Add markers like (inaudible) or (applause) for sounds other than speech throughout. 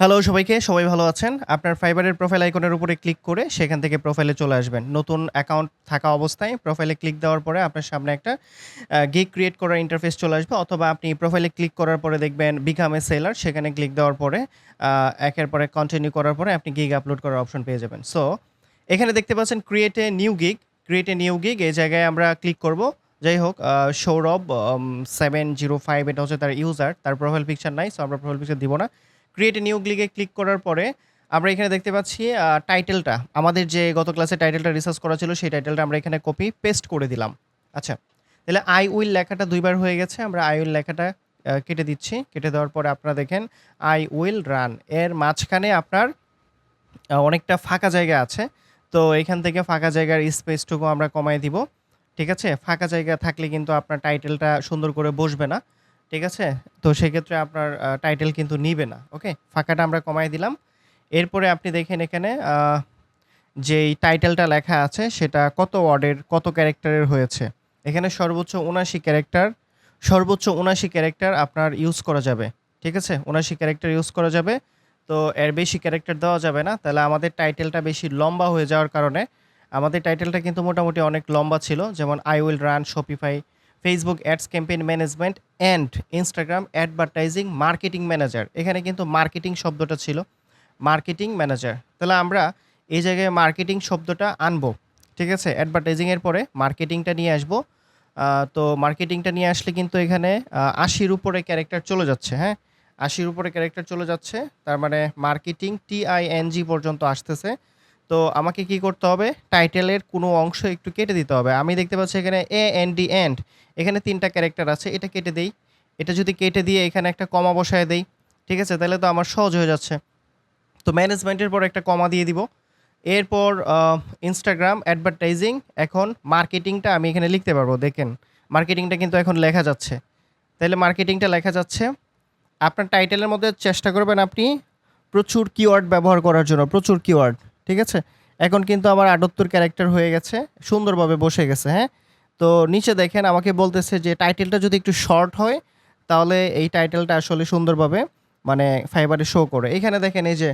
Hello সবাইকে, সবাই ভালো আছেন? আপনার ফাইবারের প্রোফাইল আইকনের উপরে ক্লিক করে সেখান থেকে প্রোফাইলে চলে আসবেন। নতুন অ্যাকাউন্ট থাকা অবস্থায় প্রোফাইলে ক্লিক দেওয়ার পরে আপনার সামনে একটা গিগ ক্রিয়েট করার ইন্টারফেস চলে আসবে অথবা আপনি প্রোফাইলে ক্লিক করার পরে দেখবেন বিকাম এ সেলার সেখানে ক্লিক দেওয়ার পরে একের পরে কন্টিনিউ করার পরে আপনি গিগ আপলোড করার অপশন পেয়ে যাবেন। সো এখানে দেখতে পাচ্ছেন create a new gig, create a new gig এই জায়গায় আমরা ক্লিক করব। যাই হোক সৌরভ সেভেন জিরো ফাইভ এটা হচ্ছে তার ইউজার। তার প্রোফাইল পিকচার নাই। সো আমরা প্রোফাইল পিকচার দিব না। ক্রিয়েট নিউ গিগে ক্লিক করার পরে আমরা এখানে দেখতে পাচ্ছি টাইটেলটা আমাদের যে গত ক্লাসে টাইটেলটা রিসার্চ করা ছিল, সেই টাইটেলটা আমরা এখানে কপি পেস্ট করে দিলাম। আচ্ছা। তাহলে আই উইল লেখাটা দুইবার হয়ে গেছে। আমরা আই উইল লেখাটা কেটে দিচ্ছি। কেটে দেওয়ার পরে আপনারা দেখেন আই উইল রান এর মাঝখানে আপনার অনেকটা ফাঁকা জায়গা আছে। তো এখান থেকে ফাঁকা জায়গার স্পেসটুকু আমরা কমায় দিব। ঠিক আছে? ফাঁকা জায়গা থাকলে কিন্তু আপনার টাইটেলটা সুন্দর করে বসবে না। ঠিক আছে? তো সেক্ষেত্রে আপনার টাইটেল কিন্তু নিবে না। ওকে? ফাঁকাটা আমরা কমায় দিলাম। এরপরে আপনি দেখেন এখানে যেই টাইটেলটা লেখা আছে সেটা কত ওয়ার্ডের, কত ক্যারেক্টারের হয়েছে। এখানে সর্বোচ্চ ৭৯ ক্যারেক্টার সর্বোচ্চ ৭৯ ক্যারেক্টার আপনার ইউজ করা যাবে। ঠিক আছে? ৭৯ ক্যারেক্টার ইউজ করা যাবে। তো এর বেশি ক্যারেক্টার দেওয়া যাবে না। তাহলে আমাদের টাইটেলটা বেশি লম্বা হয়ে যাওয়ার কারণে আমাদের টাইটেলটা কিন্তু মোটামুটি অনেক লম্বা ছিল। যেমন I will run Shopify, Facebook ads campaign management and Instagram advertising marketing manager. এখানে কিন্তু মার্কেটিং শব্দটা ছিল। Marketing manager. তাহলে আমরা এই জায়গায় মার্কেটিং শব্দটা আনব। ঠিক আছে? অ্যাডভার্টাইজিং এর পরে মার্কেটিংটা নিয়ে আসব। তো মার্কেটিংটা নিয়ে আসলে কিন্তু এখানে, আ ৮০ র উপরে ক্যারেক্টার চলে যাচ্ছে। হ্যাঁ? ৮০ র উপরে ক্যারেক্টার চলে যাচ্ছে। তার মানে মার্কেটিং টি-আই-এন-জি পর্যন্ত আসতেছে। তো আমাকে কি করতে হবে? টাইটেলের কোনো অংশ একটু কেটে দিতে হবে। আমি দেখতে পাচ্ছি এখানে এ-এন-ডি এন্ড এখানে ৩ টা ক্যারেক্টার আছে। এটা কেটে দেই। এটা যদি কেটে দিয়ে এখানে একটা কমা বসায় দেই। ঠিক আছে? তাহলে তো আমার সহজ হয়ে যাচ্ছে। তো ম্যানেজমেন্টের পর একটা কমা দিয়ে দিব। এরপর ইনস্টাগ্রাম অ্যাডভার্টাইজিং এখন মার্কেটিংটা আমি এখানে লিখতে পারব। দেখেন মার্কেটিংটা কিন্তু এখন লেখা যাচ্ছে। তাহলে মার্কেটিংটা লেখা যাচ্ছে। আপনার টাইটেলের মধ্যে চেষ্টা করবেন আপনি প্রচুর কিওয়ার্ড ব্যবহার করার জন্য। প্রচুর কিওয়ার্ড। ঠিক আছে? এখন কিন্তু আমার ৭৮ ক্যারেক্টার হয়ে গেছে। সুন্দরভাবে বসে গেছে। হ্যাঁ? তো নিচে দেখেন আমাকে বলতেছে যে টাইটেলটা যদি একটু শর্ট হয় তাহলে এই টাইটেলটা আসলে সুন্দরভাবে মানে ফাইবারে শো করে। এখানে দেখেন এই যে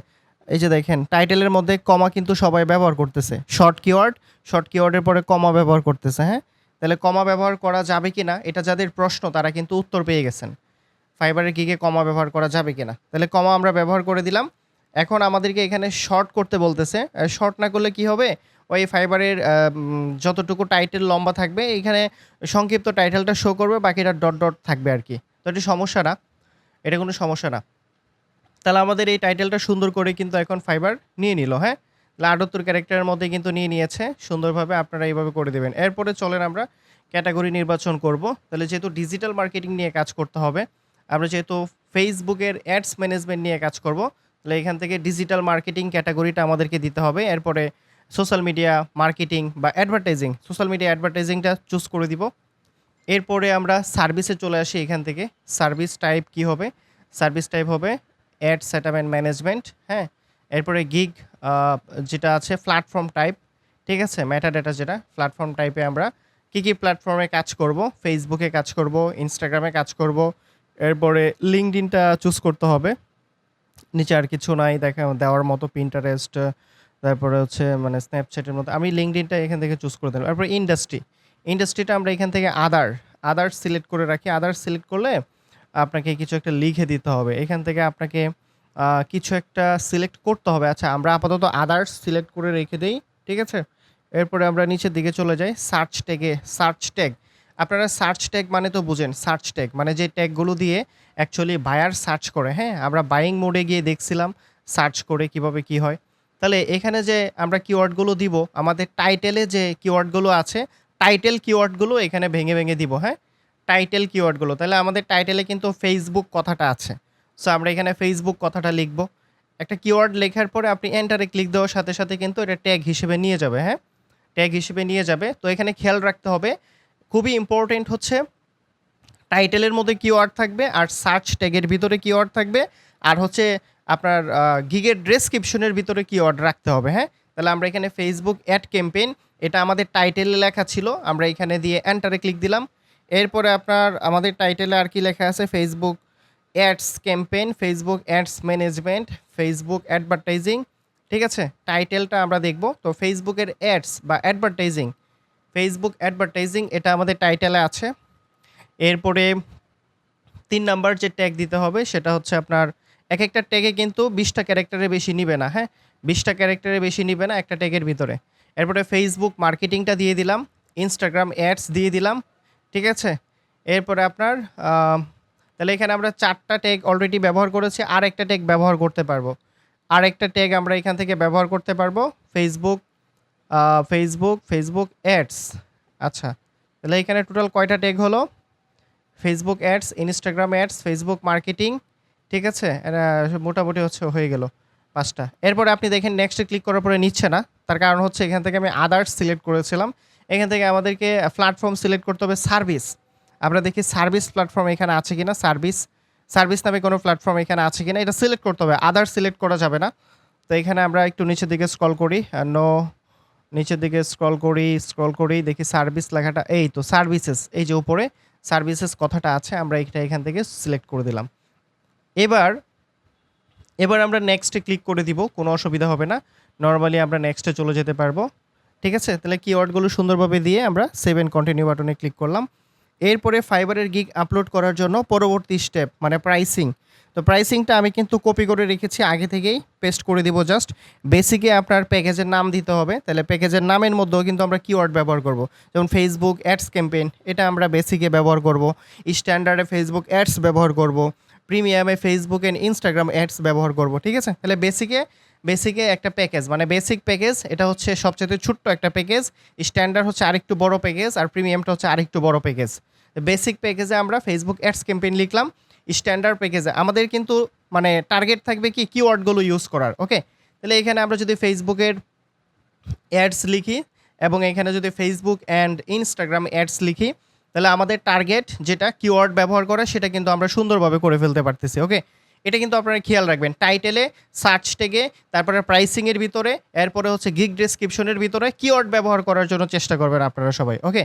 এই যে দেখেন টাইটেলের মধ্যে কমা কিন্তু সবাই ব্যবহার করতেছে। শর্ট কিওয়ার্ড, শর্ট কিওয়ার্ডের পরে কমা ব্যবহার করতেছে। হ্যাঁ? তাহলে কমা ব্যবহার করা যাবে কি না এটা যাদের প্রশ্ন তারা কিন্তু উত্তর পেয়ে গেছেন। ফাইবারের গিগে কমা ব্যবহার করা যাবে কি না তাহলে কমা আমরা ব্যবহার করে দিলাম। এখন আমাদেরকে এখানে শর্ট করতে বলতেছে। শর্ট না করলে কি হবে? ওই ফাইবারের যতটুকু টাইটেল লম্বা থাকবে এখানে সংক্ষিপ্ত টাইটেলটা শো করবে বাকিটা ডট, ডট থাকবে আর কি তো এটা সমস্যা না। এটা কোনো সমস্যা না। তাহলে আমাদের এই টাইটেলটা সুন্দর করে কিন্তু এখন ফাইবার নিয়ে নিল। হ্যাঁ? তাহলে ৭৮ ক্যারেক্টারের মধ্যে কিন্তু নিয়ে নিয়েছে। সুন্দরভাবে আপনারা এইভাবে করে দেবেন এরপরে চলেন আমরা ক্যাটাগরি নির্বাচন করব। তাহলে যেহেতু ডিজিটাল মার্কেটিং নিয়ে কাজ করতে হবে, আমরা যেহেতু ফেসবুকের অ্যাডস ম্যানেজমেন্ট নিয়ে কাজ করব, তাহলে এখান থেকে ডিজিটাল মার্কেটিং ক্যাটাগরিটা আমাদেরকে দিতে হবে। এরপরে সোশ্যাল মিডিয়া মার্কেটিং বা অ্যাডভার্টাইজিং, সোশ্যাল মিডিয়া অ্যাডভার্টাইজিংটা চুজ করে দিব। এরপরে আমরা সার্ভিসে চলে আসি এখান থেকে। সার্ভিস টাইপ কি হবে? সার্ভিস টাইপ হবে অ্যাড অ্যান্ড ম্যানেজমেন্ট। হ্যাঁ? এরপরে গিগ যেটা আছে প্ল্যাটফর্ম টাইপ। ঠিক আছে? মেটা ডেটা যেটা প্ল্যাটফর্ম টাইপে আমরা কি, কি প্ল্যাটফর্মে কাজ করব? ফেসবুকে কাজ করব, ইনস্টাগ্রামে কাজ করব। এরপরে লিঙ্কডইনটা চুজ করতে হবে। নিচে আর কিছু নাই দেখা দেওয়ার মতো Pinterest তারপরে হচ্ছে মানে Snapchat-এর মতো। আমি লিঙ্কডইনটা এখান থেকে চুজ করে দিলাম। এরপর ইন্ডাস্ট্রি। ইন্ডাস্ট্রিটা আমরা এখান থেকে আদার, আদার্স সিলেক্ট করে রাখি। আদার্স সিলেক্ট করলে আপনাকে কিছু একটা লিখে দিতে হবে। এখান থেকে আপনাকে কিছু একটা সিলেক্ট করতে হবে। আচ্ছা আমরা আপাতত আদার্স সিলেক্ট করে রেখে দিই ঠিক আছে? এরপরে আমরা নিচের দিকে চলে যাই। সার্চ ট্যাগে সার্চ ট্যাগ। আপনারা সার্চ ট্যাগ মানে তো বুঝেন। সার্চ ট্যাগ মানে যে ট্যাগগুলো দিয়ে অ্যাকচুয়ালি বায়ার সার্চ করে। হ্যাঁ? আমরা বাইং মোডে গিয়ে দেখছিলাম সার্চ করে কীভাবে কি হয়। তাহলে এখানে যে আমরা কিওয়ার্ডগুলো দিব আমাদের টাইটেলে যে কিওয়ার্ডগুলো আছে, টাইটেল কিওয়ার্ডগুলো এখানে ভেঙে, ভেঙে দিব। হ্যাঁ? টাইটেল কিওয়ার্ডগুলো। তাহলে আমাদের টাইটেলে কিন্তু ফেসবুক কথাটা আছে। সো আমরা এখানে ফেসবুক কথাটা লিখব। একটা কিওয়ার্ড লেখার পরে আপনি এন্টারে ক্লিক দেওয়ার সাথে, সাথে কিন্তু এটা ট্যাগ হিসেবে নিয়ে যাবে। হ্যাঁ? ট্যাগ হিসেবে নিয়ে যাবে। তো এখানে খেয়াল রাখতে হবে খুবই ইম্পোর্টেন্ট হচ্ছে টাইটেলের মধ্যে কিওয়ার্ড থাকবে আর সার্চ ট্যাগের ভিতরে কিওয়ার্ড থাকবে। আর হচ্ছে আপনার গিগের ডেসক্রিপশনের ভিতরে কিওয়ার্ড রাখতে হবে। হ্যাঁ? তাহলে আমরা এখানে ফেসবুক অ্যাড ক্যাম্পেইন এটা আমাদের টাইটেলে লেখা ছিল। আমরা এখানে দিয়ে এন্টারে ক্লিক দিলাম। এরপরে আপনার, আমাদের টাইটেলে আর কি লেখা আছে? Facebook ads campaign Facebook ads management Facebook advertising ঠিক আছে টাইটেলটা আমরা দেখব তো ফেসবুকের অ্যাডস বা অ্যাডভার্টাইজিং ফেসবুক অ্যাডভার্টাইজিং এটা আমাদের টাইটেলে আছে এরপরে তিন নাম্বার যে ট্যাগ দিতে হবে, সেটা হচ্ছে আপনার এক একটা ট্যাগে কিন্তু বিশটা ক্যারেক্টারের বেশি নিবে না হ্যাঁ? বিশটা ক্যারেক্টারের বেশি নিবে না একটা ট্যাগের ভিতরে। এরপরে ফেসবুক মার্কেটিংটা দিয়ে দিলাম ইনস্টাগ্রাম অ্যাডস দিয়ে দিলাম, ঠিক আছে? এরপরে আপনার তাহলে এখানে আমরা চারটা ট্যাগ অলরেডি ব্যবহার করেছি আর একটা ট্যাগ ব্যবহার করতে পারব। আর একটা ট্যাগ আমরা এখান থেকে ব্যবহার করতে পারব ফেসবুক ফেসবুক ফেসবুক অ্যাডস আচ্ছা তাহলে এখানে টোটাল কয়টা ট্যাগ হলো? Facebook ads Instagram ads Facebook marketing ঠিক আছে? মোটামুটি হচ্ছে হয়ে গেল পাঁচটা। এরপরে আপনি দেখেন নেক্সটে ক্লিক করার পরে নিচ্ছে না। তার কারণ হচ্ছে এখান থেকে আমি আদার্স সিলেক্ট করেছিলাম। এখান থেকে আমাদেরকে প্ল্যাটফর্ম সিলেক্ট করতে হবে সার্ভিস আমরা দেখি সার্ভিস প্ল্যাটফর্ম এখানে আছে কিনা? সার্ভিস সার্ভিস নামে কোনো প্ল্যাটফর্ম এখানে আছে কিনা? এটা সিলেক্ট করতে হবে। আদার্স সিলেক্ট করা যাবে না। তো এখানে আমরা একটু নিচের দিকে স্ক্রল করি। নো নিচের দিকে স্ক্রল করি স্ক্রল করি, দেখি সার্ভিস লেখাটা, এই তো সার্ভিসেস এই যে উপরে। সার্ভিসেস কথাটা আছে, আমরা এটা এখান থেকে সিলেক্ট করে দিলাম। এবার এবার আমরা নেক্সটে ক্লিক করে দিব, কোনো অসুবিধা হবে না। নর্মালি আমরা নেক্সটে চলে যেতে পারব। ঠিক আছে? তাহলে কিওয়ার্ডগুলো সুন্দরভাবে দিয়ে আমরা সেভেন কন্টিনিউ বাটনে ক্লিক করলাম। এরপরে ফাইবারের গিগ আপলোড করার জন্য পরবর্তী স্টেপ মানে প্রাইসিং তো প্রাইসিংটা আমি কিন্তু কপি করে রেখেছি আগে থেকেই পেস্ট করে দিব জাস্ট বেসিকে আপনার প্যাকেজের নাম দিতে হবে, তাহলে প্যাকেজের নামের মধ্যেও কিন্তু আমরা কিওয়ার্ড ব্যবহার করব। যেমন ফেসবুক অ্যাডস ক্যাম্পেইন এটা আমরা বেসিকে ব্যবহার করব। স্ট্যান্ডার্ডে ফেসবুক অ্যাডস ব্যবহার করব। প্রিমিয়ামে ফেসবুক অ্যান্ড ইনস্টাগ্রাম অ্যাডস ব্যবহার করব, ঠিক আছে? তাহলে বেসিকে বেসিকে একটা প্যাকেজ মানে বেসিক প্যাকেজ এটা হচ্ছে সবচেয়ে ছোট্ট একটা প্যাকেজ স্ট্যান্ডার্ড হচ্ছে আরেকটু বড় প্যাকেজ আর প্রিমিয়ামটা হচ্ছে আরেকটু বড় প্যাকেজ বেসিক প্যাকেজে আমরা ফেসবুক অ্যাডস ক্যাম্পেইন লিখলাম। স্ট্যান্ডার্ড প্যাকেজে আমাদের কিন্তু মানে টার্গেট থাকবে কি কিওয়ার্ডগুলো ইউজ করার ওকে তাহলে এখানে আমরা যদি ফেসবুকের অ্যাডস লিখি এবং এখানে যদি ফেসবুক অ্যান্ড ইনস্টাগ্রাম অ্যাডস লিখি, তাহলে আমাদের টার্গেট যেটা কিওয়ার্ড ব্যবহার করা, সেটা কিন্তু আমরা সুন্দরভাবে করে ফেলতে পারতেছি ওকে এটা কিন্তু আপনারা খেয়াল রাখবেন। টাইটেলে সার্চ টেগে তারপরে প্রাইসিংয়ের ভিতরে, এরপরে হচ্ছে গিগ ডেসক্রিপশনের ভিতরে কিওয়ার্ড ব্যবহার করার জন্য চেষ্টা করবেন আপনারা সবাই okay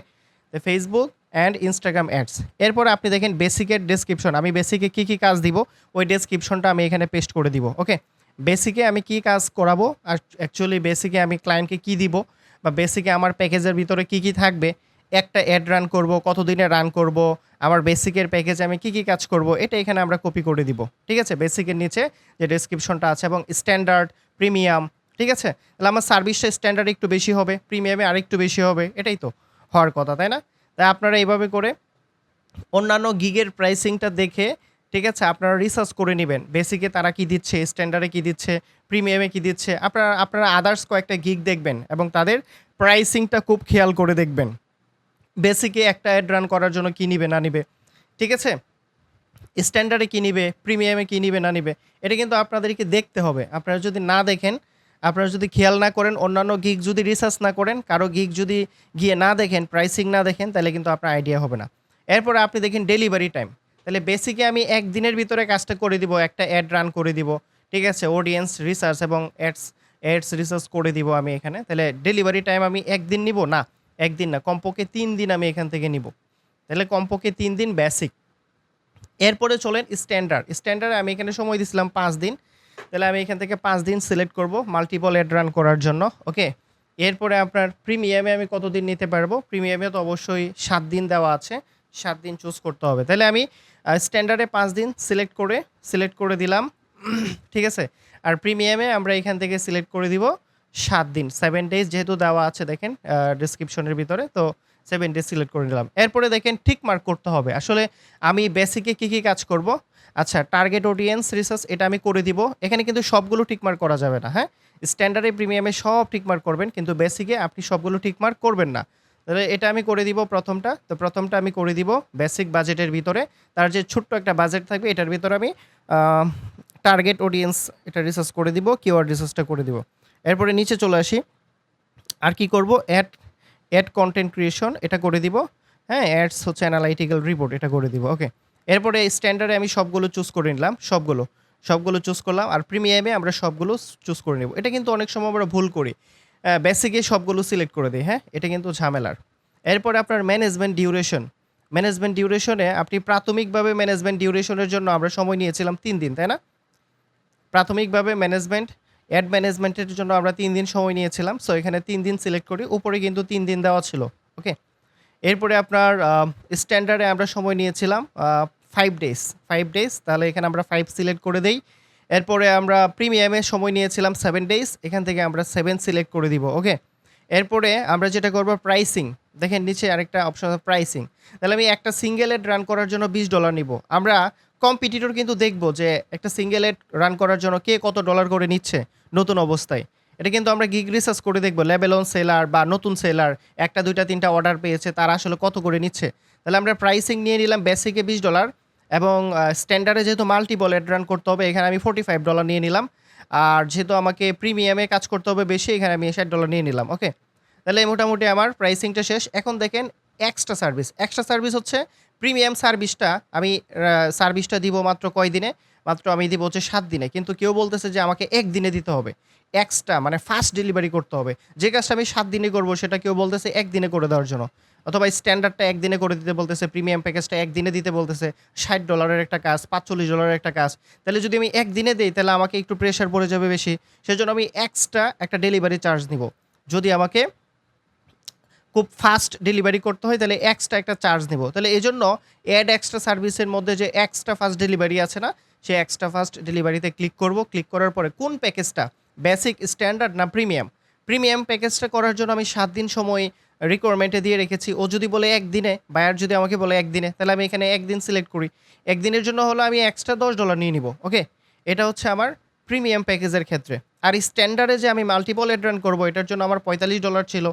Facebook and Instagram ads এরপরে আপনি দেখেন বেসিকের ডেসক্রিপশন আমি বেসিকে কী কী কাজ দিব, ওই ডেসক্রিপশনটা আমি এখানে পেস্ট করে দিব ওকে বেসিকে আমি কি কাজ করাবো, আর অ্যাকচুয়ালি বেসিকে আমি ক্লায়েন্টকে কি দিব, বা বেসিকে আমার প্যাকেজের ভিতরে কি কি থাকবে, একটা অ্যাড রান করব, কতদিনে রান করব, আমার বেসিকের প্যাকেজে আমি কি কি কাজ করব, এটা এখানে আমরা কপি করে দিব, ঠিক আছে? বেসিকের নিচে যে ডেসক্রিপশনটা আছে, এবং স্ট্যান্ডার্ড প্রিমিয়াম ঠিক আছে? তাহলে আমার সার্ভিসটা স্ট্যান্ডার্ড একটু বেশি হবে প্রিমিয়ামে আরেকটু বেশি হবে, এটাই তো। হওয়ার কথা, তাই না? তাই আপনারা এইভাবে করে অন্যান্য গিগের প্রাইসিংটা দেখে, ঠিক আছে, আপনারা রিসার্চ করে নেবেন। বেসিকে তারা কি দিচ্ছে স্ট্যান্ডার্ডে কি দিচ্ছে প্রিমিয়ামে কি দিচ্ছে। আপনারা আপনারা আদার্স কয়েকটা গিগ দেখবেন এবং তাদের প্রাইসিংটা খুব খেয়াল করে দেখবেন। বেসিকে একটা অ্যাড রান করার জন্য কী নিবে, না নিবে, ঠিক আছে? স্ট্যান্ডার্ডে কী নিবে প্রিমিয়ামে কী নিবে, না নিবে, এটা কিন্তু আপনাদেরকে দেখতে হবে। আপনারা যদি না দেখেন আপনারা যদি খেয়াল না করেন, অন্যান্য গিগ যদি রিসার্চ না করেন, কারও গিগ যদি গিয়ে না দেখেন প্রাইসিং না দেখেন, তাহলে কিন্তু আপনার আইডিয়া হবে না। এরপরে আপনি দেখেন ডেলিভারি টাইম তাহলে বেসিকে আমি একদিনের ভিতরে কাজটা করে দিব, একটা অ্যাড রান করে দিব, ঠিক আছে? অডিয়েন্স রিসার্চ এবং অ্যাডস অ্যাডস রিসার্চ করে দিব আমি এখানে। তাহলে ডেলিভারি টাইম আমি একদিন নিব? না, একদিন না। কমপক্ষে তিন দিন আমি এখান থেকে নিব। তাহলে কমপক্ষে তিন দিন বেসিক এরপরে চলেন স্ট্যান্ডার্ড স্ট্যান্ডার্ডে আমি এখানে সময় দিছিলাম পাঁচ দিন। তাহলে আমি এখান থেকে পাঁচ দিন সিলেক্ট করব মাল্টিপল অ্যাড রান করার জন্য ওকে এরপরে আপনার প্রিমিয়ামে আমি কতদিন নিতে পারব? প্রিমিয়ামে তো অবশ্যই সাত দিন দেওয়া আছে, সাত দিন চুজ করতে হবে। তাহলে আমি স্ট্যান্ডার্ডে পাঁচ দিন সিলেক্ট করে সিলেক্ট করে দিলাম, (clears throat) ঠিক আছে? আর প্রিমিয়ামে আমরা এখান থেকে সিলেক্ট করে দিব সাত দিন সেভেন ডেজ যেহেতু দেওয়া আছে দেখেন ডিসক্রিপশনের ভিতরে, তো সেভেন ডেজ সিলেক্ট করে নিলাম। এরপরে দেখেন ঠিক মার্ক করতে হবে। আসলে আমি বেসিকে কী কী কাজ করব? আচ্ছা টার্গেট অডিয়েন্স রিসার্চ এটা আমি করে দিব। এখানে কিন্তু সবগুলো টিকমার্ক করা যাবে না হ্যাঁ? স্ট্যান্ডার্ডে প্রিমিয়ামে সব টিকমার্ক করবেন, কিন্তু বেসিকে আপনি সবগুলো টিকমার্ক করবেন না। তাহলে এটা আমি করে দিব প্রথমটা। তো প্রথমটা আমি করে দিব বেসিক বাজেটের ভিতরে। তার যে ছোট্ট একটা বাজেট থাকবে, এটার ভিতরে আমি টার্গেট অডিয়েন্স এটা রিসার্চ করে দিব কিওয়ার্ড রিসার্চটা করে দিব। এরপরে নিচে চলে আসি। আর কি করব? অ্যাড অ্যাড কন্টেন্ট ক্রিয়েশন এটা করে দিব। হ্যাঁ অ্যাডস হচ্ছে অ্যানালাইটিক্যাল রিপোর্ট এটা করে দিব ওকে এরপরে স্ট্যান্ডার্ডে আমি সবগুলো চুজ করে নিলাম, সবগুলো সবগুলো চুজ করলাম আর প্রিমিয়ামে আমরা সবগুলো চুজ করে নেব। এটা কিন্তু অনেক সময় আমরা ভুল করি। বেসিকে সবগুলো সিলেক্ট করে দিই হ্যাঁ? এটা কিন্তু ঝামেলার। এরপরে আপনার ম্যানেজমেন্ট ডিউরেশন ম্যানেজমেন্ট ডিউরেশনে আপনি প্রাথমিকভাবে ম্যানেজমেন্ট ডিউরেশনের জন্য আমরা সময় নিয়েছিলাম তিন দিন, তাই না? প্রাথমিকভাবে ম্যানেজমেন্ট অ্যাড ম্যানেজমেন্টের জন্য আমরা তিন দিন সময় নিয়েছিলাম সো এখানে তিন দিন সিলেক্ট করি, উপরে কিন্তু তিন দিন দেওয়া ছিল ওকে এরপরে আপনার স্ট্যান্ডার্ডে আমরা সময় নিয়েছিলাম ফাইভ ডেজ ফাইভ ডেজ তাহলে এখানে আমরা ফাইভ সিলেক্ট করে দেই। এরপরে আমরা প্রিমিয়ামে সময় নিয়েছিলাম সেভেন ডেজ এখান থেকে আমরা সেভেন সিলেক্ট করে দিব ওকে এরপরে আমরা যেটা করব প্রাইসিং দেখেন নিচে আরেকটা অপশন প্রাইসিং তাহলে আমি একটা সিঙ্গেল এড রান করার জন্য বিশ ডলার নিব। আমরা কম্পিটিটর কিন্তু দেখব যে একটা সিঙ্গেল এড রান করার জন্য কে কত ডলার করে নিচ্ছে নতুন অবস্থায়। এটা কিন্তু আমরা গিগ রিসার্চ করে দেখব। লেবেলন সেলার বা নতুন সেলার একটা, দুইটা, তিনটা অর্ডার পেয়েছে, তারা আসলে কত করে নিচ্ছে? তাহলে আমরা প্রাইসিং নিয়ে নিলাম বেসিকে বিশ ডলার এবং স্ট্যান্ডার্ডে যেহেতু মাল্টিপল এড রান করতে হবে, এখানে আমি ফোর্টি ফাইভ ডলার নিয়ে নিলাম। আর যেহেতু আমাকে প্রিমিয়ামে কাজ করতে হবে বেশি, এখানে আমি ষাট ডলার নিয়ে নিলাম ওকে তাহলে মোটামুটি আমার প্রাইসিংটা শেষ। এখন দেখেন এক্সট্রা সার্ভিস এক্সট্রা সার্ভিস হচ্ছে প্রিমিয়াম সার্ভিসটা আমি সার্ভিসটা দিব মাত্র কয় দিনে মাত্র আমি দিব হচ্ছে সাত দিনে। কিন্তু কেউ বলতেছে যে আমাকে এক দিনে দিতে হবে। এক্সট্রা মানে ফাস্ট ডেলিভারি করতে হবে। যে কাজটা আমি সাত দিনে করব, সেটা কেউ বলতেছে একদিনে করে দেওয়ার জন্য। অথবা স্ট্যান্ডার্ডটা একদিনে করে দিতে বলতেছে প্রিমিয়াম প্যাকেজটা একদিনে দিতে বলতেছে, ষাট ডলারের একটা কাজ, পাঁচচল্লিশ ডলারের একটা কাজ। তাহলে যদি আমি একদিনে দিই, তাহলে আমাকে একটু প্রেশার পড়ে যাবে বেশি। সেজন্য আমি এক্সট্রা একটা ডেলিভারি চার্জ নিব। যদি আমাকে খুব ফাস্ট ডেলিভারি করতে হয়, তাহলে এক্সট্রা একটা চার্জ নেব। তাহলে এই জন্য অ্যাড এক্সট্রা সার্ভিসের মধ্যে যে এক্সট্রা ফাস্ট ডেলিভারি আছে না সেই এক্সট্রা ফাস্ট ডেলিভারিতে ক্লিক করব। ক্লিক করার পরে কোন প্যাকেজটা বেসিক স্ট্যান্ডার্ড না প্রিমিয়াম? প্রিমিয়াম প্যাকেজটা করার জন্য আমি সাত দিন সময় রিকোয়ারমেন্টে দিয়ে রেখেছি। ও যদি বলে একদিনে বায়ার যদি আমাকে বলে একদিনে তাহলে আমি এখানে একদিন সিলেক্ট করি। একদিনের জন্য হলো আমি এক্সট্রা দশ ডলার নিয়ে নিব ওকে এটা হচ্ছে আমার প্রিমিয়াম প্যাকেজের ক্ষেত্রে। আর স্ট্যান্ডার্ডে যে আমি মাল্টিপল এড রান করব, এটার জন্য আমার পঁয়তাল্লিশ ডলার ছিল।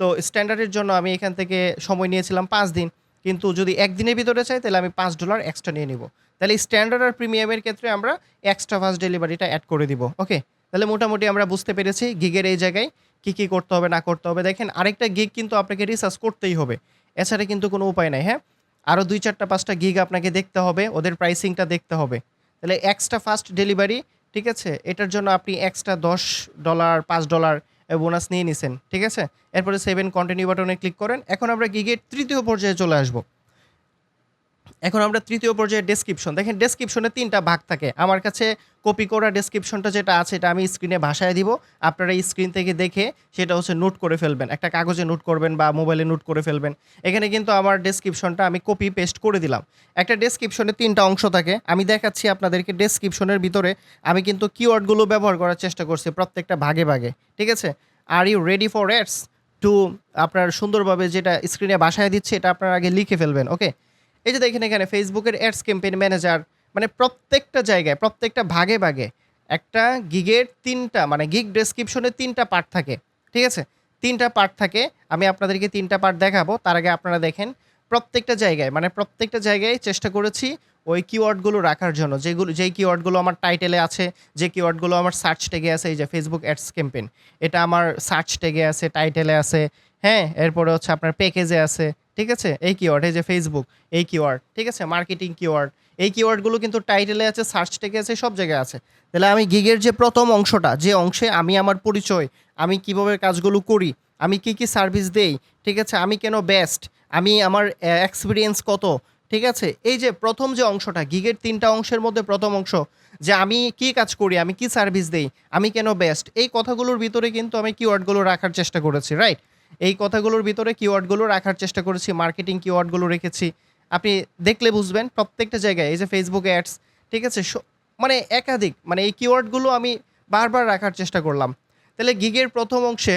তো স্ট্যান্ডার্ডের জন্য আমি এখান থেকে সময় নিয়েছিলাম পাঁচ দিন। কিন্তু যদি একদিনের ভিতরে চাই, তাহলে আমি পাঁচ ডলার এক্সট্রা নিয়ে নিব। তাহলে স্ট্যান্ডার্ড আর প্রিমিয়ামের ক্ষেত্রে আমরা এক্সট্রা ফাস্ট ডেলিভারিটা অ্যাড করে দিব ওকে তাহলে মোটামুটি আমরা বুঝতে পেরেছি গিগের এই জায়গায় কী কী করতে হবে, না করতে হবে। দেখেন, আরেকটা গিগ কিন্তু আপনাকে রিসার্চ করতেই হবে। এছাড়া কিন্তু কোনো উপায় নাই হ্যাঁ? আরও দুই চারটা, পাঁচটা গিগ আপনাকে দেখতে হবে, ওদের প্রাইসিংটা দেখতে হবে। তাহলে এক্সট্রা ফাস্ট ডেলিভারি ঠিক আছে? এটার জন্য আপনি এক্সট্রা দশ ডলার পাঁচ ডলার বোনাস নিয়ে নিছেন, ঠিক আছে? এরপরে সেভেন কন্টিনিউ বাটনে ক্লিক করেন। এখন আমরা গিগের তৃতীয় পর্যায়ে চলে আসব। এখন আমরা তৃতীয় পর্যায়ে ডেসক্রিপশন দেখেন ডেসক্রিপশনে তিনটা ভাগ থাকে। আমার কাছে কপি করা ডেসক্রিপশনটা যেটা আছে, এটা আমি স্ক্রিনে ভাষায় দিব। আপনারা স্ক্রিন থেকে দেখে সেটা হচ্ছে নোট করে ফেলবেন। একটা কাগজে নোট করবেন বা মোবাইলে নোট করে ফেলবেন। এখানে কিন্তু আমার ডেসক্রিপশনটা আমি কপি পেস্ট করে দিলাম। একটা ডেসক্রিপশনে তিনটা অংশ থাকে। আমি দেখাচ্ছি আপনাদেরকে ডেসক্রিপশনের ভিতরে। আমি কিন্তু কিওয়ার্ডগুলো ব্যবহার করার চেষ্টা করছি প্রত্যেকটা ভাগে ভাগে। ঠিক আছে? Are you ready for ads to আপনার সুন্দরভাবে যেটা স্ক্রিনে ভাষায় দিচ্ছে, এটা আপনার আগে লিখে ফেলবেন ওকে এই যে দেখেন এখানে ফেসবুকের অ্যাডস ক্যাম্পেইন ম্যানেজার মানে প্রত্যেকটা জায়গায়, প্রত্যেকটা ভাগে ভাগে একটা গিগের তিনটা মানে গিগ ডেসক্রিপশনে তিনটা পার্ট থাকে, ঠিক আছে? তিনটা পার্ট থাকে, আমি আপনাদেরকে তিনটা পার্ট দেখাবো, তার আগে আপনারা দেখেন প্রত্যেকটা জায়গায় মানে প্রত্যেকটা জায়গায় চেষ্টা করেছি ওই কিওয়ার্ডগুলো রাখার জন্য, যেগুলো, যেই কিওয়ার্ডগুলো আমার টাইটেলে আছে, যে কিওয়ার্ডগুলো আমার সার্চ ট্যাগে আছে, এই যে ফেসবুক অ্যাডস ক্যাম্পেইন এটা আমার সার্চ ট্যাগে আছে টাইটেলে আছে হ্যাঁ? এরপরে হচ্ছে আপনার প্যাকেজে আছে ঠিক আছে? এই কিওয়ার্ড এই যে ফেসবুক এই কিওয়ার্ড ঠিক আছে? মার্কেটিং কিওয়ার্ড এই কিওয়ার্ডগুলো কিন্তু টাইটেলে আছে সার্চ ট্যাগে আছে, সব জায়গায় আছে। তাহলে আমি গিগের যে প্রথম অংশটা, যে অংশে আমি আমার পরিচয়, আমি কীভাবে কাজগুলো করি, আমি কি কি সার্ভিস দেই, ঠিক আছে? আমি কেন বেস্ট আমি আমার এক্সপিরিয়েন্স কত, ঠিক আছে? এই যে প্রথম যে অংশটা গিগের তিনটা অংশের মধ্যে প্রথম অংশ, যে আমি কি কাজ করি, আমি কি সার্ভিস দেই, আমি কেন বেস্ট এই কথাগুলোর ভিতরে কিন্তু আমি কিওয়ার্ডগুলো রাখার চেষ্টা করেছি রাইট এই কথাগুলোর ভিতরে কিওয়ার্ডগুলো রাখার চেষ্টা করেছি মার্কেটিং কিওয়ার্ডগুলো রেখেছি। আপনি দেখলে বুঝবেন প্রত্যেকটা জায়গায়, এই যে ফেসবুক অ্যাডস ঠিক আছে? মানে একাধিক মানে এই কিওয়ার্ডগুলো আমি বারবার রাখার চেষ্টা করলাম। তাহলে গিগের প্রথম অংশে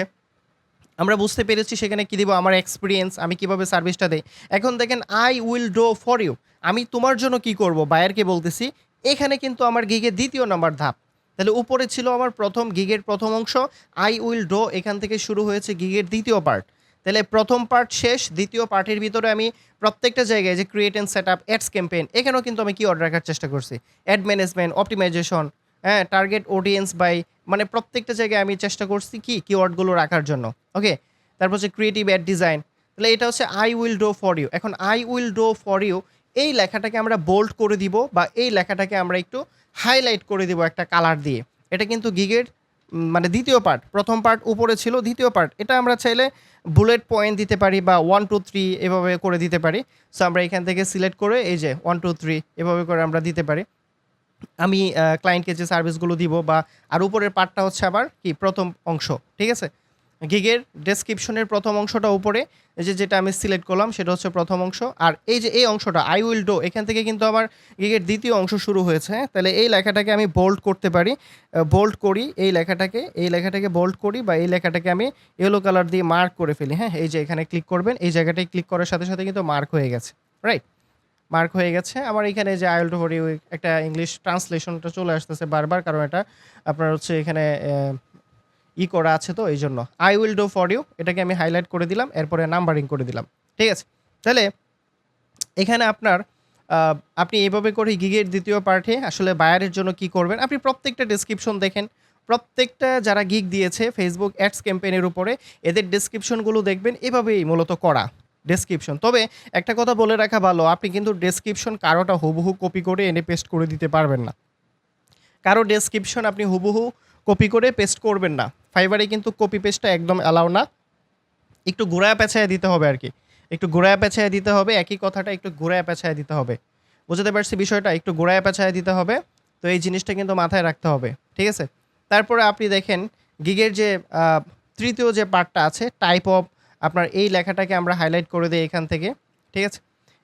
আমরা বুঝতে পেরেছি সেখানে কী দিব, আমার এক্সপিরিয়েন্স আমি কীভাবে সার্ভিসটা দেই। এখন দেখেন I will do for you আমি তোমার জন্য কি করব? বায়ারকে বলতেছি, এখানে কিন্তু আমার গিগের দ্বিতীয় নাম্বার ধাপ। তাহলে উপরে ছিল আমার প্রথম গিগের প্রথম অংশ। আই উইল ডো এখান থেকে শুরু হয়েছে গিগের দ্বিতীয় পার্ট তাহলে প্রথম পার্ট শেষ, দ্বিতীয় পার্টের ভিতরে আমি প্রত্যেকটা জায়গায় যে create and set up ads campaign এখানেও কিন্তু আমি কি অর্ডার রাখার চেষ্টা করছি। অ্যাড ম্যানেজমেন্ট অপটিমাইজেশন হ্যাঁ টার্গেট অডিয়েন্স বাই মানে প্রত্যেকটা জায়গায় আমি চেষ্টা করছি কি কিওয়ার্ডগুলো রাখার জন্য। ওকে তারপর হচ্ছে ক্রিয়েটিভ অ্যাড ডিজাইন তাহলে এটা হচ্ছে I will do for you এখন I will do for you এই লেখাটাকে আমরা বোল্ড করে দিব বা এই লেখাটাকে আমরা একটু হাইলাইট করে দিব একটা কালার দিয়ে। এটা কিন্তু গিগের মানে দ্বিতীয় পার্ট প্রথম পার্ট উপরে ছিল দ্বিতীয় পার্ট এটা আমরা চাইলে বুলেট পয়েন্ট দিতে পারি বা ওয়ান টু থ্রি এভাবে করে দিতে পারি। সো আমরা এখান থেকে সিলেক্ট করে এই যে ওয়ান টু থ্রি এভাবে করে আমরা দিতে পারি। আমি ক্লায়েন্টকে যে সার্ভিসগুলো দিব বা, আর উপরের পার্টটা হচ্ছে আবার কি? প্রথম অংশ, ঠিক আছে? গিগের ডেসক্রিপশনের প্রথম অংশটা উপরে, এই যে যেটা আমি সিলেক্ট করলাম সেটা হচ্ছে প্রথম অংশ। আর এই যে এই অংশটা আই উইল ডো এখান থেকে কিন্তু আমার গিগের দ্বিতীয় অংশ শুরু হয়েছে হ্যাঁ? তাহলে এই লেখাটাকে আমি বোল্ড করতে পারি বোল্ড করি, এই লেখাটাকে এই লেখাটাকে বোল্ড করি বা এই লেখাটাকে আমি ইয়েলো কালার দিয়ে মার্ক করে ফেলি হ্যাঁ? এই যে এখানে ক্লিক করবেন, এই জায়গাটায় ক্লিক করার সাথে সাথে কিন্তু মার্ক হয়ে গেছে রাইট মার্ক হয়ে গেছে। আমার এখানে যে আইল টু ফরি একটা ইংলিশ ট্রান্সলেশনটা চলে আসতেছে বারবার, কারণ এটা আপনার হচ্ছে এখানে ই করা আছে তো, এই জন্য। I will do for you এটাকে আমি হাইলাইট করে দিলাম, এরপরে নাম্বারিং করে দিলাম। ঠিক আছে? তাহলে, এখানে আপনার আপনি এভাবে করে গিগের দ্বিতীয় পার্টে আসলে বায়ারের জন্য কি করবেন, আপনি প্রত্যেকটা ডেসক্রিপশন দেখেন। প্রত্যেকটা যারা গিগ দিয়েছে ফেসবুক অ্যাডস ক্যাম্পেইনের উপরে, এদের ডেসক্রিপশনগুলো দেখবেন, এভাবেই মূলত করা ডেসক্রিপশন তবে, একটা কথা বলে রাখা ভালো, আপনি কিন্তু ডেসক্রিপশন কারোটা হুবহু কপি করে এনে পেস্ট করে দিতে পারবেন না। কারও ডেসক্রিপশন আপনি হুবহু কপি করে পেস্ট করবেন না। ফাইবারে কিন্তু কপি পেস্টটা একদম অ্যালাউ না। একটু ঘোরায় পেঁচায় দিতে হবে আর কি। একটু ঘোরায় পেঁচায় দিতে হবে, একই কথাটা একটু ঘোরায় পেঁচায় দিতে হবে। বুঝতে পারছি বিষয়টা? একটু ঘোরায় পেঁচায় দিতে হবে, তো এই জিনিসটা কিন্তু মাথায় রাখতে হবে, ঠিক আছে? তারপরে আপনি দেখেন, গিগের যে তৃতীয় যে পার্টটা আছে টাইপ অফ আপনার এই লেখাটাকে আমরা হাইলাইট করে দিই এখান থেকে, ঠিক আছে?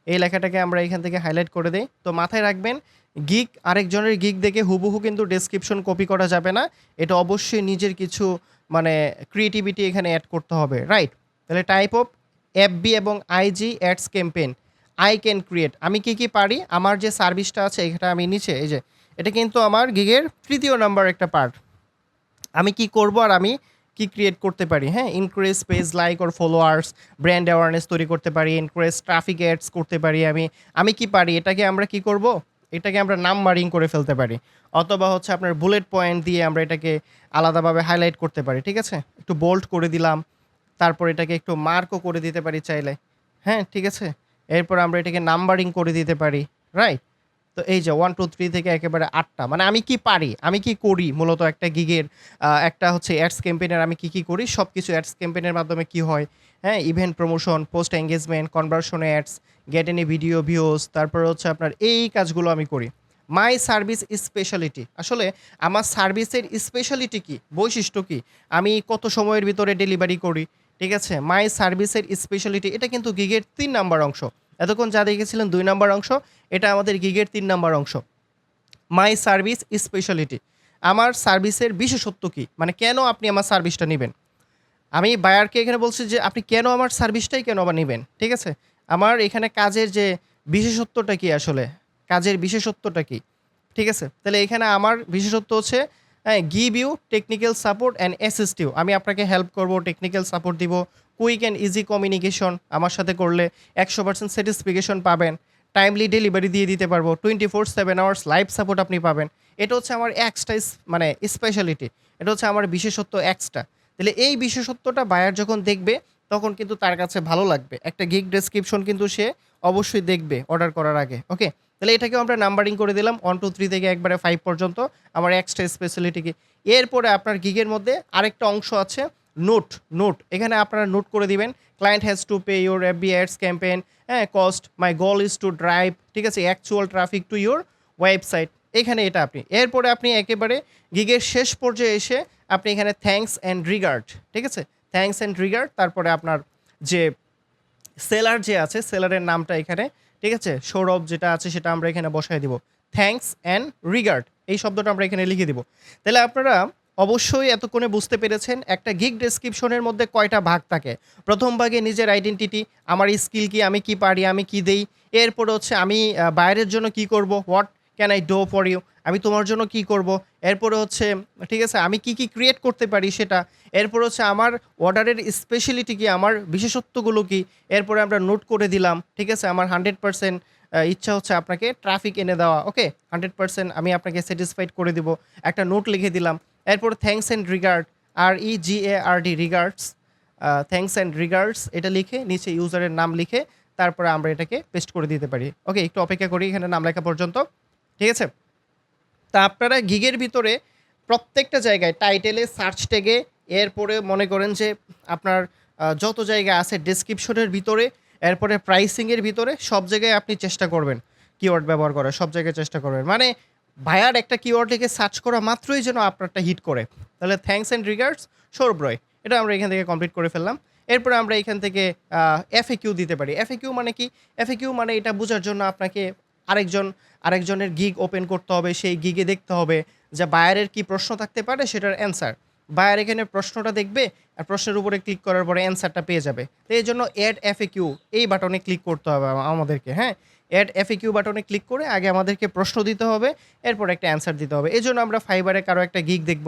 এই লেখাটাকে আমরা এখান থেকে হাইলাইট করে দিই। তো মাথায় রাখবেন গিগ আরেকজনের গিগ দেখে হুবহু কিন্তু ডেসক্রিপশন কপি করা যাবে না। এটা অবশ্যই নিজের কিছু মানে ক্রিয়েটিভিটি এখানে অ্যাড করতে হবে রাইট তাহলে টাইপ অফ এফবি এবং IG ads campaign I can create আমি কি কি পারি? আমার যে সার্ভিসটা আছে এটা আমি নিচে, এই যে, এটা কিন্তু আমার গিগের তৃতীয় নাম্বার একটা পার্ট আমি কি করব আর আমি কি ক্রিয়েট করতে পারি? হ্যাঁ increase page like or followers brand awareness তৈরি করতে পারি ইনক্রিজ ট্রাফিক অ্যাডস করতে পারি আমি। আমি কি পারি? এটাকে আমরা কি করব? এটাকে আমরা নাম্বারিং করে ফেলতে পারি, অথবা হচ্ছে আপনার বুলেট পয়েন্ট দিয়ে আমরা এটাকে আলাদাভাবে হাইলাইট করতে পারি, ঠিক আছে? একটু বোল্ড করে দিলাম, তারপর এটাকে একটু মার্কও করে দিতে পারি চাইলে হ্যাঁ ঠিক আছে? এরপর আমরা এটাকে নাম্বারিং করে দিতে পারি রাইট তো এই যে ওয়ান টু থ্রি থেকে একেবারে আটটা। মানে আমি কি পারি? আমি কি করি? মূলত একটা গিগের একটা হচ্ছে অ্যাডস ক্যাম্পেনের আমি কি কি করি? সব কিছু অ্যাডস ক্যাম্পেনের মাধ্যমে কি হয়? হ্যাঁ event promotion post engagement conversion ads get any video views তারপর হচ্ছে আপনার এই কাজগুলো আমি করি। মাই সার্ভিস স্পেশালিটি আসলে আমার সার্ভিসের স্পেশালিটি কি? বৈশিষ্ট্য কি? আমি কত সময়ের ভিতরে ডেলিভারি করি? ঠিক আছে? মাই সার্ভিসের স্পেশালিটি এটা কিন্তু গিগের তিন নাম্বার অংশ। এতক্ষণ যা দেখেছিলেন দুই নাম্বার অংশ, এটা আমাদের গিগের তিন নাম্বার অংশ। মাই সার্ভিস স্পেশালিটি আমার সার্ভিসের বিশেষত্ব কী? মানে কেন আপনি আমার সার্ভিসটা নেবেন? আমি বায়ারকে এখানে বলছি যে, আপনি কেন আমার সার্ভিসটাই কেন আবার নেবেন? ঠিক আছে? আমার এখানে কাজের যে বিশেষত্বটা কি আসলে? কাজের বিশেষত্বটা কি? ঠিক আছে? তাহলে এখানে আমার বিশেষত্ব হচ্ছে হ্যাঁ give you technical support and assist you আমি আপনাকে হেল্প করব টেকনিক্যাল সাপোর্ট দিব কুইক অ্যান্ড ইজি কমিউনিকেশন আমার সাথে করলে একশো পার্সেন্ট স্যাটিসফিকেশন পাবেন। টাইমলি ডেলিভারি দিয়ে দিতে পারব। Twenty four seven hours live support আপনি পাবেন। এটা হচ্ছে আমার এক্সট্রা মানে স্পেশালিটি এটা হচ্ছে আমার বিশেষত্ব এক্সট্রা তাহলে এই বিশেষত্বটা বায়ার যখন দেখবে, তখন কিন্তু তার কাছে ভালো লাগবে। একটা গিগ ডেসক্রিপশন কিন্তু সে অবশ্যই দেখবে অর্ডার করার আগে। ওকে তাহলে এটাকেও আমরা নাম্বারিং করে দিলাম। ওয়ান টু থ্রি থেকে একবারে ফাইভ পর্যন্ত। আমার এক্সট্রা স্পেশালিটিকে এরপরে আপনার গিগের মধ্যে আরেকটা অংশ আছে। Note note. এখানে আপনারা নোট করে দিবেন client has to pay your F B ads campaign হ্যাঁ cost my goal is to drive ঠিক আছে actual traffic to your website এখানে এটা আপনি। এরপরে আপনি একেবারে গিগের শেষ পর্যায়ে এসে আপনি এখানে থ্যাঙ্কস অ্যান্ড রিগার্ড ঠিক আছে? থ্যাঙ্কস অ্যান্ড রিগার্ড তারপরে আপনার যে সেলার যে আছে সেলারের নামটা এখানে, ঠিক আছে? সৌরভ যেটা আছে, সেটা আমরা এখানে বসাই দিব। থ্যাঙ্কস অ্যান্ড রিগার্ড এই শব্দটা আমরা এখানে লিখে দিব। তাহলে আপনারা অবশ্যই এতক্ষণে বুঝতে পেরেছেন, একটা গিগ ডেসক্রিপশনের মধ্যে কয়টা ভাগ থাকে। প্রথম ভাগে নিজের আইডেন্টিটি আমার স্কিল কি, আমি কি পারি, আমি কি দেই, এরপরে হচ্ছে আমি বাইরের জন্য কি করব what can I do for you আমি তোমার জন্য কি করব, এরপরে হচ্ছে, ঠিক আছে, আমি কি কি ক্রিয়েট করতে পারি সেটা, এরপর হচ্ছে আমার অর্ডারের স্পেশালিটি কি, আমার বিশেষত্বগুলো কি, এরপরে আমরা নোট করে দিলাম, ঠিক আছে, আমার হান্ড্রেড পার্সেন্ট ইচ্ছা হচ্ছে আপনাকে ট্রাফিক এনে দেওয়া ওকে হান্ড্রেড পার্সেন্ট আমি আপনাকে স্যাটিসফাইড করে দিব, একটা নোট লিখে দিলাম এরপর thanks and regard R E G A R D regards thanks and regards এটা লিখে নিচে ইউজারের নাম লিখে তারপরে আমরা এটাকে পেস্ট করে দিতে পারি। ওকে একটু অপেক্ষা করি এখানে নাম লেখা পর্যন্ত। ঠিক আছে? তা আপনারা গিগের ভিতরে প্রত্যেকটা জায়গায় টাইটেলে সার্চ ট্যাগে এরপরে মনে করেন যে আপনার যত জায়গা আছে ডেসক্রিপশনের ভিতরে, এরপরে প্রাইসিংয়ের ভিতরে সব জায়গায় আপনি চেষ্টা করবেন। কিওয়ার্ড ব্যবহার করার, সব জায়গায় চেষ্টা করবেন। মানে ভায়ার একটা কিওয়ার্ড লিখে সার্চ করা মাত্রই যেন আপনারটা হিট করে। তাহলে thanks and regards Sourav Roy. এটা আমরা এখান থেকে কমপ্লিট করে ফেললাম। এরপরে আমরা এখান থেকে এফএ কিউ দিতে পারি। এফএ কিউ মানে কি? এফএ কিউ মানে এটা বোঝার জন্য আপনাকে আরেকজন, আরেকজনের গিগ ওপেন করতে হবে, সেই গিগে দেখতে হবে যে বায়ারের কি প্রশ্ন থাকতে পারে, সেটার অ্যান্সার বায়ার এখানে প্রশ্নটা দেখবে, আর প্রশ্নের উপরে ক্লিক করার পরে অ্যান্সারটা পেয়ে যাবে। তো এই জন্য অ্যাড এফএ কিউ এই বাটনে ক্লিক করতে হবে আমাদেরকে হ্যাঁ? অ্যাড এফএ কিউ বাটনে ক্লিক করে আগে আমাদেরকে প্রশ্ন দিতে হবে, এরপর একটা অ্যান্সার দিতে হবে। এই জন্য আমরা ফাইবারে কারও একটা গিগ দেখব।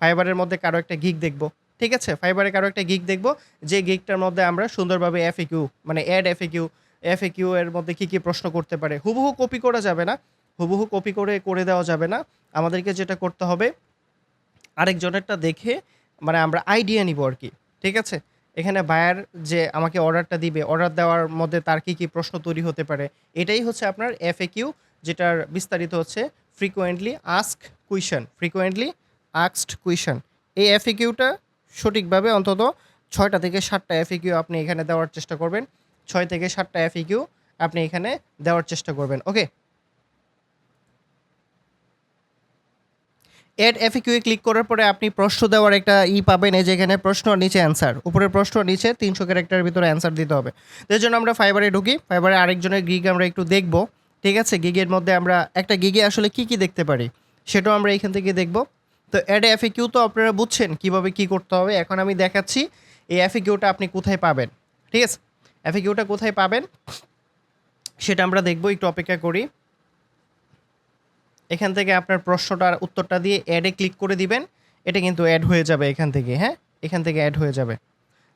ফাইবারের মধ্যে কারও একটা গিগ দেখব। ঠিক আছে? ফাইবারে কারও একটা গিগ দেখব। যে গিকটার মধ্যে আমরা সুন্দরভাবে এফএ কিউ মানে add F A Q F A Q এর মধ্যে কী কী প্রশ্ন করতে পারে, হুবহু কপি করা যাবে না। হুবহু কপি করে করে দেওয়া যাবে না। আমাদেরকে যেটা করতে হবে, আরেকজনেরটা দেখে মানে আমরা আইডিয়া নিব আর কি। ঠিক আছে? এখানে বায়ার যে আমাকে অর্ডারটা দিবে অর্ডার দেওয়ার মধ্যে তার কী কী প্রশ্ন তৈরি হতে পারে, এটাই হচ্ছে আপনার এফএকিউ যেটার বিস্তারিত হচ্ছে frequently ask question frequently asked question এই এফএকিউটা সঠিকভাবে অন্তত ছয়টা থেকে সাতটা এফএকিউ আপনি এখানে দেওয়ার চেষ্টা করবেন, ছয় থেকে সাতটা এফএকিউ আপনি এখানে দেওয়ার চেষ্টা করবেন। ওকে এড এফিকিউ ক্লিক করার পরে আপনি প্রশ্ন দেওয়ার একটা ই পাবেন। এই যেখানে প্রশ্ন নিচে অ্যান্সার উপরের প্রশ্ন নিচে তিনশো ক্যারেক্টারের ভিতরে অ্যান্সার দিতে হবে। এই জন্য আমরা ফাইবারে ঢুকি। ফাইবারে আরেকজনের গিগ আমরা একটু দেখব। ঠিক আছে? গিগের মধ্যে আমরা একটা গিগে আসলে কি কি দেখতে পারি? সেটাও আমরা এখান থেকে দেখব। তো অ্যাড এফিকিউ তো আপনারা বুঝছেন কীভাবে কি করতে হবে। এখন আমি দেখাচ্ছি এই এফিকিউটা আপনি কোথায় পাবেন। ঠিক আছে? এফিকিউটা কোথায় পাবেন? সেটা আমরা দেখব, একটু অপেক্ষা করি। এখান থেকে আপনার প্রশ্নটার উত্তরটা দিয়ে অ্যাডে ক্লিক করে দিবেন। এটা কিন্তু অ্যাড হয়ে যাবে এখান থেকে হ্যাঁ? এখান থেকে অ্যাড হয়ে যাবে।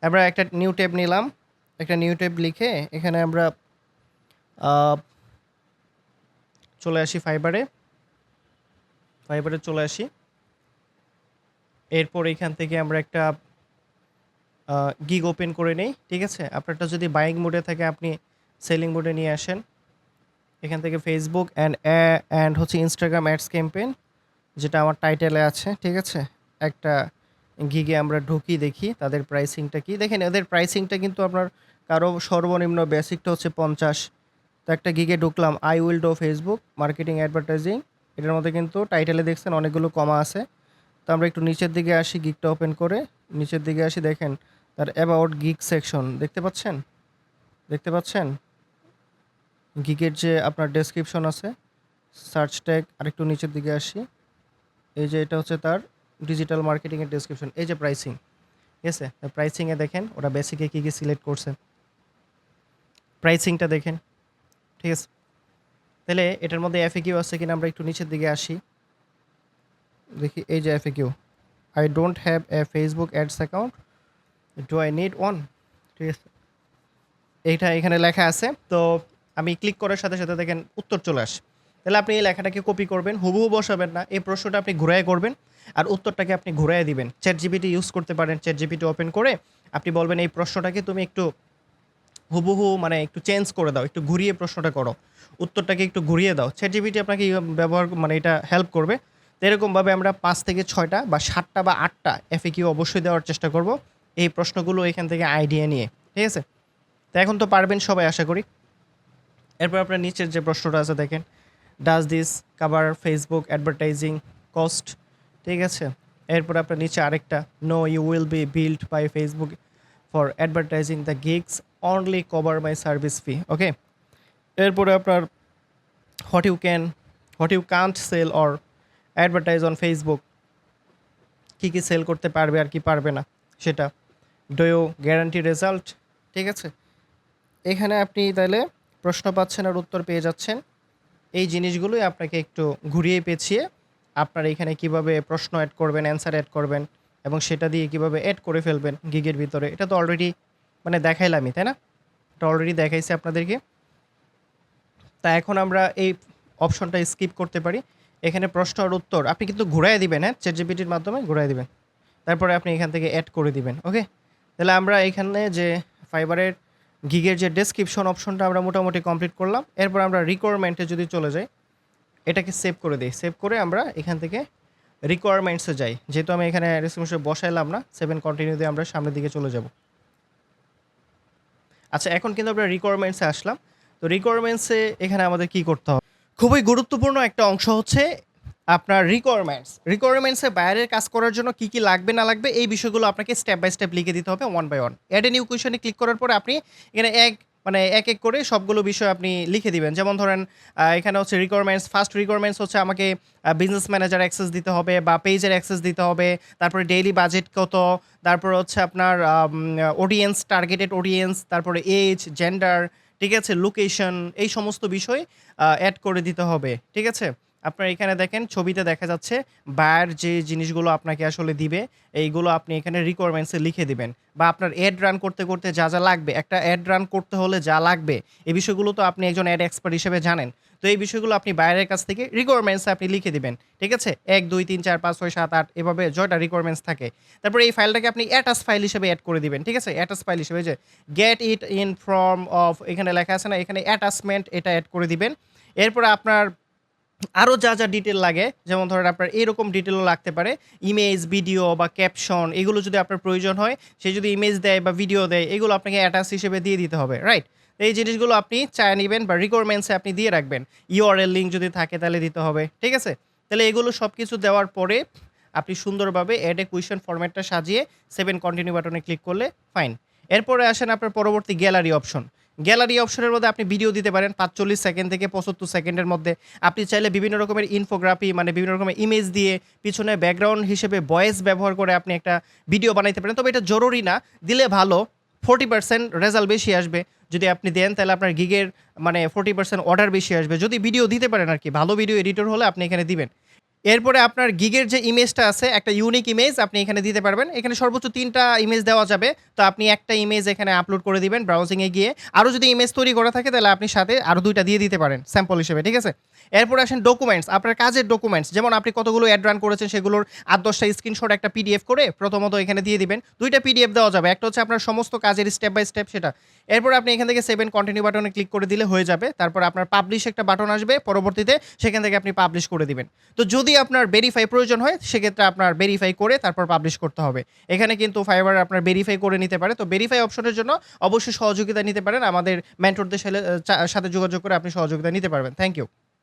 আমরা একটা নিউ ট্যাব নিলাম। একটা নিউ ট্যাব লিখে এখানে আমরা চলে আসি ফাইবারে ফাইবারে চলে আসি। এরপর এখান থেকে আমরা একটা গিগ ওপেন করে নেই, ঠিক আছে? আপনারটা যদি বাইং মোডে থাকে, আপনি সেলিং মোডে নিয়ে আসেন। এখান থেকে ফেসবুক অ্যান্ড অ্যান্ড হচ্ছে ইনস্টাগ্রাম অ্যাডস ক্যাম্পেইন যেটা আমার টাইটেলে আছে, ঠিক আছে? একটা গিগে আমরা ঢুকি, দেখি তাদের প্রাইসিংটা কি। দেখেন, এদের প্রাইসিংটা কিন্তু আপনার কারও সর্বনিম্ন বেসিকটা হচ্ছে পঞ্চাশ। তো একটা গিগে ঢুকলাম I will do Facebook marketing advertising এটার মধ্যে কিন্তু টাইটেলে দেখছেন অনেকগুলো কমা আছে। তো আমরা একটু নিচের দিকে আসি গিগটা ওপেন করে। নিচের দিকে আসি, দেখেন, তার অ্যাবাউট গিগ সেকশন দেখতে পাচ্ছেন? দেখতে পাচ্ছেন? গিগের যে আপনার ডেসক্রিপশন আছে সার্চ ট্যাগ আরেকটু নিচের দিকে আসি। এই যে এটা হচ্ছে তার ডিজিটাল মার্কেটিংয়ের ডেসক্রিপশন এই যে প্রাইসিং ঠিক আছে? প্রাইসিংয়ে দেখেন, ওরা বেসিকে কী কী সিলেক্ট করছে। প্রাইসিংটা দেখেন, ঠিক আছে? তাহলে এটার মধ্যে এফএ কিউ আছে কিনা আমরা একটু নিচের দিকে আসি। দেখি, এই যে F A Q I don't have a Facebook ads account do I need one ঠিক আছে? এইটা এখানে লেখা আছে, তো আমি ক্লিক করার সাথে সাথে দেখেন উত্তর চলে আসে। তাহলে আপনি এই লেখাটাকে কপি করবেন, হুবহু বসাবেন না, এই প্রশ্নটা আপনি ঘুরায় করবেন আর উত্তরটাকে আপনি ঘুরায় দিবেন। চ্যাট জিপিটি ইউজ করতে পারেন চ্যাট জিপিটি ওপেন করে আপনি বলবেন, এই প্রশ্নটাকে তুমি একটু হুবহু মানে একটু চেঞ্জ করে দাও, একটু ঘুরিয়ে প্রশ্নটা করো। উত্তরটাকে একটু ঘুরিয়ে দাও। চ্যাট জিপিটি আপনাকে ব্যবহার মানে এটা হেল্প করবে। তো এরকমভাবে আমরা পাঁচ থেকে ছয়টা বা সাতটা বা আটটা এফএ কিউ অবশ্যই দেওয়ার চেষ্টা করব এই প্রশ্নগুলো এখান থেকে আইডিয়া নিয়ে। ঠিক আছে? তো এখন তো পারবেন সবাই, আশা করি। এরপর আপনার নিচের যে প্রশ্নটা আছে দেখেন does this cover Facebook advertising cost ঠিক আছে? এরপর আপনার নিচে আরেকটা no you will be billed by Facebook for advertising the gigs only cover my service fee okay এরপরে আপনার what you can what you can't sell or advertise on Facebook কী কী sell করতে পারবে আর কি পারবে না, সেটা। ডো ইউ গ্যারান্টি রেজাল্ট ঠিক আছে? এখানে আপনি তাহলে প্রশ্ন পাচ্ছেন আর উত্তর পেয়ে যাচ্ছেন। এই জিনিসগুলোই আপনাকে একটু ঘুরিয়ে পেঁচিয়ে আপনার এখানে কীভাবে প্রশ্ন অ্যাড করবেন অ্যান্সার অ্যাড করবেন এবং সেটা দিয়ে কীভাবে অ্যাড করে ফেলবেন গিগের ভিতরে। এটা তো অলরেডি মানে দেখাইলামই, তাই না? এটা অলরেডি দেখাইছি আপনাদেরকে। তা এখন আমরা এই অপশনটা স্কিপ করতে পারি। এখানে প্রশ্ন আর উত্তর আপনি কিন্তু ঘুরাই দিবেন হ্যাঁ? চ্যাট জিপিটির মাধ্যমে ঘুরাই দিবেন। তারপরে আপনি এখান থেকে অ্যাড করে দিবেন ওকে তাহলে আমরা এখানে যে ফাইবারের গিগের যে ডেসক্রিপশন অপশনটা আমরা মোটামুটি কমপ্লিট করলাম, এরপর আমরা রিকোয়ারমেন্টে যদি চলে যাই, এটাকে সেভ করে দিই। সেভ করে আমরা এখান থেকে রিকোয়ারমেন্টসে যাই। যেহেতু আমি এখানে রেসপন্সে বসাইলাম না সেভেন কন্টিনিউ দিয়ে আমরা সামনের দিকে চলে যাব। আচ্ছা এখন কিন্তু আমরা রিকোয়ারমেন্টসে আসলাম। তো রিকোয়ারমেন্টসে এখানে আমাদের কি করতে হবে? খুবই গুরুত্বপূর্ণ একটা অংশ হচ্ছে আপনার রিকোয়ারমেন্টস রিকোয়ারমেন্টসে বাইরের কাজ করার জন্য কি কি লাগবে, না লাগবে, এই বিষয়গুলো আপনাকে স্টেপ বাই স্টেপ লিখে দিতে হবে one by one add a new কোয়েশনে click করার পরে আপনি এখানে এক মানে এক এক করে সবগুলো বিষয় আপনি লিখে দিবেন। যেমন ধরেন এখানে হচ্ছে রিকোয়ারমেন্টস ফার্স্ট রিকোয়ারমেন্টস হচ্ছে আমাকে বিজনেস ম্যানেজার অ্যাক্সেস দিতে হবে বা পেজের অ্যাক্সেস দিতে হবে, তারপরে ডেইলি বাজেট কত, তারপর হচ্ছে আপনার অডিয়েন্স টার্গেটেড অডিয়েন্স তারপরে এজ জেন্ডার ঠিক আছে লোকেশন এই সমস্ত বিষয় অ্যাড করে দিতে হবে, ঠিক আছে? আপনার এখানে দেখেন, ছবিতে দেখা যাচ্ছে বায়ার যে জিনিসগুলো আপনাকে আসলে দিবে, এইগুলো আপনি এখানে রিকোয়ারমেন্টসে লিখে দিবেন। বা আপনার অ্যাড রান করতে করতে যা যা লাগবে, একটা অ্যাড রান করতে হলে যা লাগবে, এই বিষয়গুলো তো আপনি একজন অ্যাড এক্সপার্ট হিসেবে জানেন। তো এই বিষয়গুলো আপনি বাইরের কাছ থেকে রিকোয়ারমেন্টসে আপনি লিখে দিবেন, ঠিক আছে? এক, দুই, তিন, চার, পাঁচ, ছয়, সাত, আট, এভাবে জয়টা রিকোয়ারমেন্টস থাকে। তারপরে এই ফাইলটাকে আপনি অ্যাটাস ফাইল হিসেবে অ্যাড করে দিবেন, ঠিক আছে? অ্যাটাস ফাইল হিসেবে যে get it in form of এখানে লেখা আছে না, এখানে অ্যাটাচমেন্ট এটা অ্যাড করে দিবেন। এরপরে আপনার আরও যা যা ডিটেল লাগে, যেমন ধরেন আপনার এরকম ডিটেলও লাগতে পারে। ইমেজ ভিডিও বা ক্যাপশন এগুলো যদি আপনার প্রয়োজন হয়, সে যদি ইমেজ দেয় বা ভিডিও দেয়, এগুলো আপনাকে অ্যাটাচ হিসেবে দিয়ে দিতে হবে রাইট এই জিনিসগুলো আপনি চায় নেবেন বা রিকোয়ারমেন্টসে আপনি দিয়ে রাখবেন। ইউআরএল লিঙ্ক যদি থাকে, তাহলে দিতে হবে, ঠিক আছে? তাহলে এগুলো সব কিছু দেওয়ার পরে আপনি সুন্দরভাবে অ্যাড এ কুয়েশন ফরম্যাটটা সাজিয়ে সেভেন কন্টিনিউ বাটনে ক্লিক করলে ফাইন এরপরে আসেন আপনার পরবর্তী গ্যালারি অপশন গ্যালারি অপশনের মধ্যে আপনি ভিডিও দিতে পারেন, পাঁচচল্লিশ সেকেন্ড থেকে পঁচাত্তর সেকেন্ডের মধ্যে। আপনি চাইলে বিভিন্ন রকমের ইনফোগ্রাফি মানে বিভিন্ন রকমের ইমেজ দিয়ে পিছনে ব্যাকগ্রাউন্ড হিসেবে ভয়েস ব্যবহার করে আপনি একটা ভিডিও বানাইতে পারেন। তবে এটা জরুরি না, দিলে ভালো ফোর্টি পার্সেন্ট রেজাল্ট বেশি আসবে। যদি আপনি দেন, তাহলে আপনার গিগের মানে ফোর্টি পার্সেন্ট অর্ডার বেশি আসবে। যদি ভিডিও দিতে পারেন আর কি, ভালো ভিডিও এডিটর হলে আপনি এখানে দিবেন। এরপরে আপনার গিগের যে ইমেজটা আছে, একটা ইউনিক ইমেজ আপনি এখানে দিতে পারবেন। এখানে সর্বোচ্চ তিনটা ইমেজ দেওয়া যাবে। তো আপনি একটা ইমেজ এখানে আপলোড করে দিবেন ব্রাউজিংয়ে গিয়ে। আরও যদি ইমেজ তৈরি করা থাকে, তাহলে আপনি সাথে আরও দুইটা দিয়ে দিতে পারেন স্যাম্পল হিসেবে, ঠিক আছে? এরপরে আসেন ডকুমেন্টস আপনার কাজের ডকুমেন্টস যেমন আপনি কতগুলো অ্যাড রান করেছেন, সেগুলোর আট দশটা স্ক্রিনশট একটা পিডিএফ করে প্রথমত এখানে দিয়ে দিবেন। দুইটা পিডিএফ দেওয়া যাবে। একটা হচ্ছে আপনার সমস্ত কাজের স্টেপ বাই স্টেপ সেটা। এরপর আপনি এখান থেকে সেভেন কন্টিনিউ বাটনে ক্লিক করে দিলে হয়ে যাবে। তারপর আপনার পাবলিশ একটা বাটন আসবে। পরবর্তীতে সেখান থেকে আপনি পাবলিশ করে দিবেন। তো যদি আপনার ভেরিফাই প্রয়োজন হয়, সেক্ষেত্রে আপনার ভেরিফাই করে তারপর পাবলিশ করতে হবে। এখানে কিন্তু ফাইবার আপনার ভেরিফাই করে নিতে পারে। তো ভেরিফাই অপশনের জন্য অবশ্যই সহযোগিতা নিতে পারেন। আমাদের মেন্টরদের সাথে যোগাযোগ করে আপনি সহযোগিতা নিতে পারবেন। Thank you